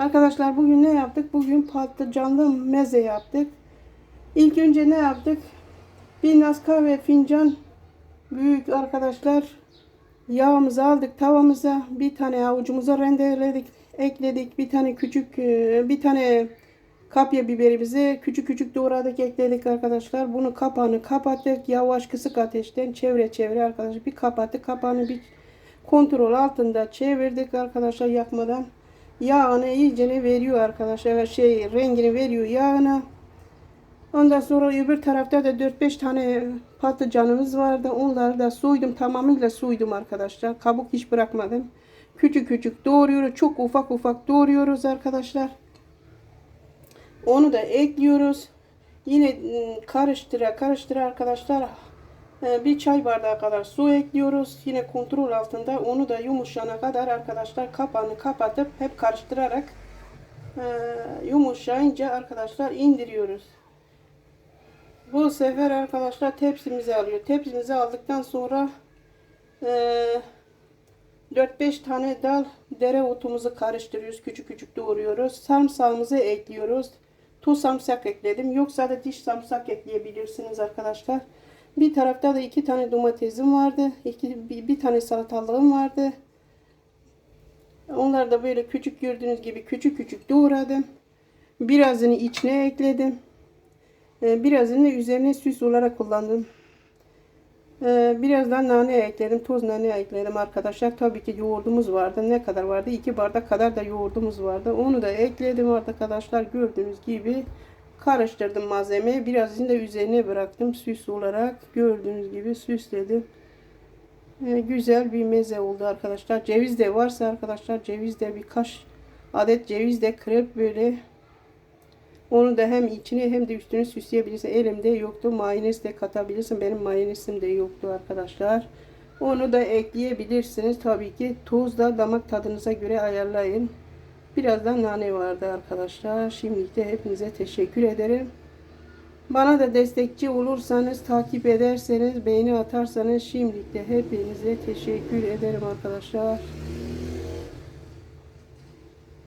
Arkadaşlar bugün ne yaptık? Bugün patlıcanlı meze yaptık. İlk önce ne yaptık? Bir Nescafe fincan büyük arkadaşlar yağımızı aldık tavamıza bir tane avucumuza rendeledik ekledik bir tane küçük e, bir tane kapya biberimizi küçük küçük doğradık ekledik arkadaşlar bunu kapağını kapattık yavaş kısık ateşten çevre çevre arkadaşlar bir kapattık kapağını bir kontrol altında çevirdik arkadaşlar yakmadan yağını iyicene veriyor arkadaşlar şey rengini veriyor yağına Ondan sonra öbür tarafta da 4-5 tane patlıcanımız vardı. Onları da soydum. Tamamıyla soydum arkadaşlar. Kabuk hiç bırakmadım. Küçük küçük doğruyoruz. Çok ufak ufak doğruyoruz arkadaşlar. Onu da ekliyoruz. Yine ıı, karıştıra karıştıra arkadaşlar. Ee, Bir çay bardağı kadar su ekliyoruz. Yine kontrol altında. Onu da yumuşana kadar arkadaşlar kapağını kapatıp hep karıştırarak e, yumuşayınca arkadaşlar indiriyoruz. Bu sefer arkadaşlar tepsimizi alıyor. Tepsimizi aldıktan sonra eee 4-5 tane dal dereotumuzu karıştırıyoruz. Küçük küçük doğruyoruz. Sarımsağımızı ekliyoruz. Tuz sarımsak ekledim. Yoksa da diş sarımsak ekleyebilirsiniz arkadaşlar. Bir tarafta da iki tane domatesim vardı. İki, bir, bir tane salatalığım vardı. Onları da böyle küçük gördüğünüz gibi küçük küçük doğradım. Birazını içine ekledim. Ee, Birazını üzerine süs olarak kullandım. Ee, Birazdan nane ekledim. Toz nane ekledim arkadaşlar. Tabii ki yoğurdumuz vardı. Ne kadar vardı? 2 bardak kadar da yoğurdumuz vardı. Onu da ekledim arkadaşlar. Gördüğünüz gibi karıştırdım malzemeyi. Birazını da üzerine bıraktım süs olarak. Gördüğünüz gibi süsledim. Ee, Güzel bir meze oldu arkadaşlar. Ceviz de varsa arkadaşlar ceviz de birkaç adet ceviz de kırıp böyle onu da hem içine hem de üstünü süsleyebilirsin. Elimde yoktu. Mayonez de katabilirsin. Benim mayonezim de yoktu arkadaşlar. Onu da ekleyebilirsiniz. Tabii ki tuz da damak tadınıza göre ayarlayın. Biraz da nane vardı arkadaşlar. Şimdilik de hepinize teşekkür ederim. Bana da destekçi olursanız, takip ederseniz, beğeni atarsanız şimdilik de hepinize teşekkür ederim arkadaşlar.